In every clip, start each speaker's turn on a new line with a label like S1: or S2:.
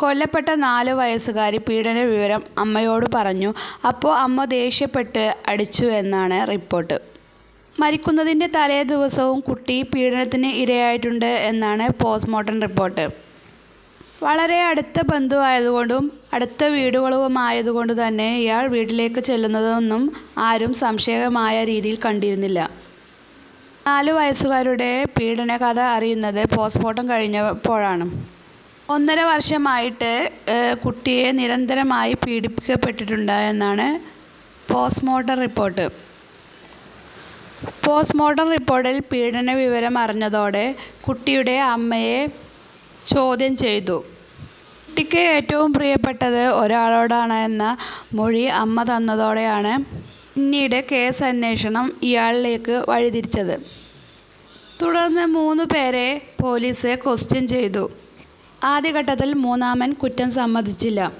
S1: കൊല്ലപ്പെട്ട നാല് വയസ്സുകാരി പീഡന വിവരം അമ്മയോട് പറഞ്ഞു. അപ്പോൾ അമ്മ ദേഷ്യപ്പെട്ട് അടിച്ചു എന്നാണ് റിപ്പോർട്ട്. മരിക്കുന്നതിന്റെ തലേ ദിവസവും കുട്ടി പീഡനത്തിന് ഇരയായിട്ടുണ്ട് എന്നാണ് പോസ്റ്റ്മോർട്ടം റിപ്പോർട്ട്. വളരെ അടുത്ത ബന്ധുവായതുകൊണ്ടും അടുത്ത വീടുകളുമായതുകൊണ്ട് തന്നെ ഇയാൾ വീട്ടിലേക്ക് ചെല്ലുന്നതൊന്നും ആരും സംശയമായ രീതിയിൽ കണ്ടിരുന്നില്ല. നാല് വയസ്സുകാരുടെ പീഡനകഥ അറിയുന്നത് പോസ്റ്റ്മോർട്ടം കഴിഞ്ഞപ്പോഴാണ്. ഒന്നര വർഷമായിട്ട് കുട്ടിയെ നിരന്തരമായി പീഡിപ്പിക്കപ്പെട്ടിട്ടുണ്ട് എന്നാണ് പോസ്റ്റ്മോർട്ടം റിപ്പോർട്ട്. പോസ്റ്റ്മോർട്ടം റിപ്പോർട്ടിൽ പീഡന വിവരം അറിഞ്ഞതോടെ കുട്ടിയുടെ അമ്മയെ ചോദ്യം ചെയ്തു. കുട്ടിക്ക് ഏറ്റവും പ്രിയപ്പെട്ടത് ഒരാളോടാണ് എന്ന മൊഴി അമ്മ തന്നതോടെയാണ് പിന്നീട് കേസ് അന്വേഷണം ഇയാളിലേക്ക് വഴിതിരിച്ചത്. തുടർന്ന് മൂന്ന് പേരെ പോലീസ് ക്വസ്റ്റ്യൻ ചെയ്തു. ആദ്യഘട്ടത്തിൽ മൂന്നാമൻ കുറ്റം സമ്മതിച്ചില്ല.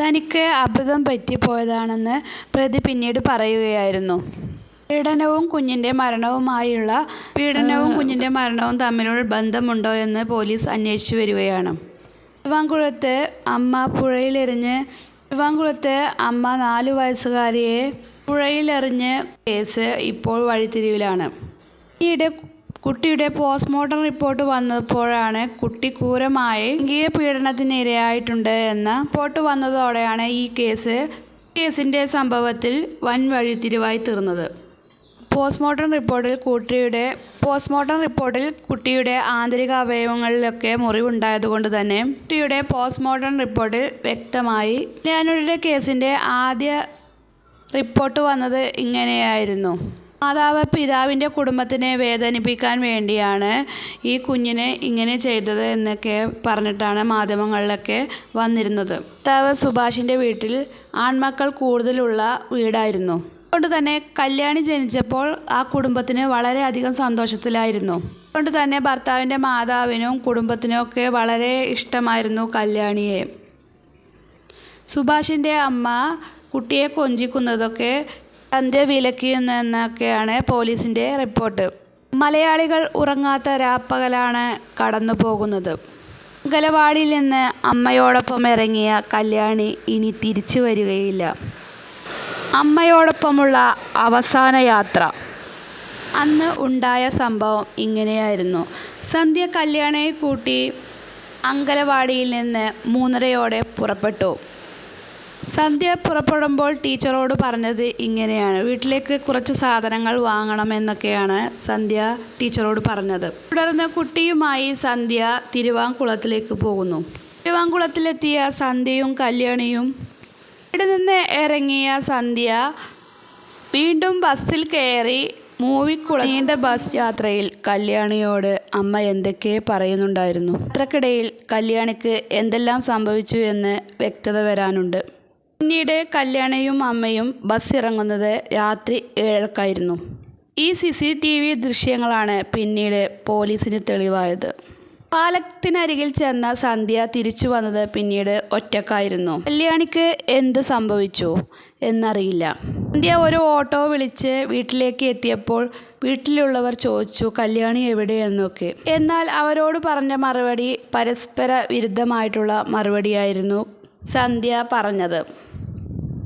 S1: തനിക്ക് അബദ്ധം പറ്റിപ്പോയതാണെന്ന് പ്രതി പിന്നീട് പറയുകയായിരുന്നു. പീഡനവും കുഞ്ഞിന്റെ മരണവുമായുള്ള പീഡനവും കുഞ്ഞിന്റെ മരണവും തമ്മിലുള്ള ബന്ധമുണ്ടോ എന്ന് പോലീസ് അന്വേഷിച്ചു വരികയാണ്. തിരുവാങ്കുളത്ത് അമ്മ പുഴയിലെറിഞ്ഞ് തിരുവാങ്കുളത്ത് അമ്മ നാലു വയസ്സുകാരിയെ പുഴയിലെറിഞ്ഞ് കേസ് ഇപ്പോൾ വഴിത്തിരിവിലാണ്. പിന്നീട് കുട്ടിയുടെ പോസ്റ്റ്മോർട്ടം റിപ്പോർട്ട് വന്നപ്പോഴാണ് കുട്ടി ക്രൂരമായി ലൈംഗിക പീഡനത്തിന് ഇരയായിട്ടുണ്ട് എന്ന റിപ്പോർട്ട് വന്നതോടെയാണ് ഈ കേസ് കേസിന്റെ സംഭവത്തിൽ വൻ വഴിത്തിരിവായി തീർന്നത്. പോസ്റ്റ്മോർട്ടം റിപ്പോർട്ടിൽ കുട്ടിയുടെ പോസ്റ്റ്മോർട്ടം റിപ്പോർട്ടിൽ കുട്ടിയുടെ ആന്തരിക അവയവങ്ങളിലൊക്കെ മുറിവുണ്ടായതുകൊണ്ട് തന്നെ കുട്ടിയുടെ പോസ്റ്റ്മോർട്ടം റിപ്പോർട്ടിൽ വ്യക്തമായി ഞാനുടെ കേസിന്റെ ആദ്യ റിപ്പോർട്ട് വന്നത് ഇങ്ങനെയായിരുന്നു. മാതാവ് പിതാവിന്റെ കുടുംബത്തിനെ വേദനിപ്പിക്കാൻ വേണ്ടിയാണ് ഈ കുഞ്ഞിനെ ഇങ്ങനെ ചെയ്തത് എന്നൊക്കെ പറഞ്ഞിട്ടാണ് മാധ്യമങ്ങളിലൊക്കെ വന്നിരുന്നത്. പിതാവ് സുഭാഷിന്റെ വീട്ടിൽ ആൺമക്കൾ കൂടുതലുള്ള വീടായിരുന്നു. അതുകൊണ്ട് തന്നെ കല്യാണി ജനിച്ചപ്പോൾ ആ കുടുംബത്തിന് വളരെയധികം സന്തോഷത്തിലായിരുന്നു. അതുകൊണ്ട് തന്നെ ഭർത്താവിന്റെ മാതാവിനും കുടുംബത്തിനും ഒക്കെ വളരെ ഇഷ്ടമായിരുന്നു കല്യാണിയെ. സുഭാഷിന്റെ അമ്മ കുട്ടിയെ കൊഞ്ചിക്കുന്നതൊക്കെ സന്ധ്യ വിലക്കിയെന്നൊക്കെയാണ് പോലീസിന്റെ റിപ്പോർട്ട്. മലയാളികൾ ഉറങ്ങാത്ത രാപ്പകലാണ് കടന്നു പോകുന്നത് അങ്കലവാടിയിൽ നിന്ന് അമ്മയോടൊപ്പം ഇറങ്ങിയ കല്യാണി ഇനി തിരിച്ചു വരികയില്ല. അമ്മയോടൊപ്പമുള്ള അവസാന യാത്ര. അന്ന് ഉണ്ടായ സംഭവം ഇങ്ങനെയായിരുന്നു. സന്ധ്യ കല്യാണിയെ കൂട്ടി അങ്കലവാടിയിൽ നിന്ന് മൂന്നരയോടെ പുറപ്പെട്ടു. സന്ധ്യ പുറപ്പെടുമ്പോൾ ടീച്ചറോട് പറഞ്ഞത് ഇങ്ങനെയാണ്. വീട്ടിലേക്ക് കുറച്ച് സാധനങ്ങൾ വാങ്ങണമെന്നൊക്കെയാണ് സന്ധ്യ ടീച്ചറോട് പറഞ്ഞത്. തുടർന്ന് കുട്ടിയുമായി സന്ധ്യ തിരുവാങ്കുളത്തിലേക്ക് പോകുന്നു. തിരുവാങ്കുളത്തിലെത്തിയ സന്ധ്യയും കല്യാണിയും ഇവിടെ നിന്ന് ഇറങ്ങിയ സന്ധ്യ വീണ്ടും ബസ്സിൽ കയറി മൂവിക്കുള നീണ്ട ബസ് യാത്രയിൽ കല്യാണിയോട് അമ്മ എന്തൊക്കെ പറയുന്നുണ്ടായിരുന്നു. യാത്രക്കിടയിൽ കല്യാണിക്ക് എന്തെല്ലാം സംഭവിച്ചു എന്ന് വ്യക്തത വരാനുണ്ട്. പിന്നീട് കല്യാണയും അമ്മയും ബസ് ഇറങ്ങുന്നത് രാത്രി ഏഴക്കായിരുന്നു ഈ സി സി ടി വി ദൃശ്യങ്ങളാണ് പിന്നീട് പോലീസിന് തെളിവായത്. പാലത്തിനരികിൽ ചെന്ന സന്ധ്യ തിരിച്ചു വന്നത് പിന്നീട് ഒറ്റക്കായിരുന്നു. കല്യാണിക്ക് എന്ത് സംഭവിച്ചു എന്നറിയില്ല. സന്ധ്യ ഒരു ഓട്ടോ വിളിച്ച് വീട്ടിലേക്ക് എത്തിയപ്പോൾ വീട്ടിലുള്ളവർ ചോദിച്ചു കല്യാണി എവിടെയെന്നൊക്കെ എന്നാൽ അവരോട് പറഞ്ഞ മറുപടി പരസ്പര വിരുദ്ധമായിട്ടുള്ള മറുപടിയായിരുന്നു സന്ധ്യ പറഞ്ഞത്.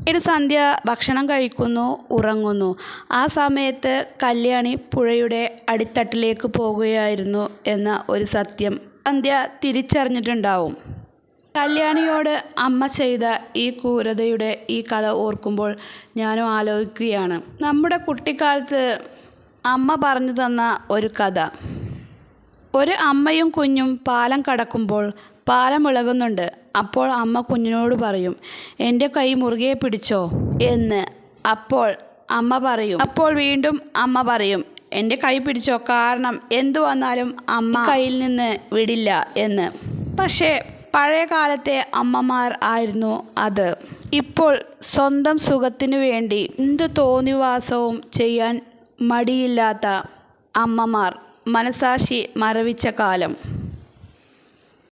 S1: പിന്നീട് സന്ധ്യ ഭക്ഷണം കഴിക്കുന്നു ഉറങ്ങുന്നു. ആ സമയത്ത് കല്യാണി പുഴയുടെ അടിത്തട്ടിലേക്ക് പോകുകയായിരുന്നു എന്ന ഒരു സത്യം സന്ധ്യ തിരിച്ചറിഞ്ഞിട്ടുണ്ടാവും. കല്യാണിയോട് അമ്മ ചെയ്ത ഈ ക്രൂരതയുടെ ഈ കഥ ഓർക്കുമ്പോൾ ഞാനും ആലോചിക്കുകയാണ്. നമ്മുടെ കുട്ടിക്കാലത്ത് അമ്മ പറഞ്ഞു തന്ന ഒരു കഥ. ഒരു അമ്മയും കുഞ്ഞും പാലം കടക്കുമ്പോൾ പാലം ഇളകുന്നുണ്ട്. അപ്പോൾ അമ്മ കുഞ്ഞിനോട് പറയും എന്റെ കൈ മുറുകെ പിടിച്ചോ? എന്ന് അപ്പോൾ അമ്മ പറയും. അപ്പോൾ വീണ്ടും അമ്മ പറയും എന്റെ കൈ പിടിച്ചോ? കാരണം എന്തു വന്നാലും അമ്മ കയ്യിൽ നിന്ന് വിടില്ല എന്ന്. പക്ഷേ പഴയ കാലത്തെ അമ്മമാർ ആയിരുന്നു അത്. ഇപ്പോൾ സ്വന്തം സുഖത്തിനു വേണ്ടി എന്ത് തോന്നിവാസവും ചെയ്യാൻ മടിയില്ലാത്ത അമ്മമാർ മനസാക്ഷി മരവിച്ച കാലം.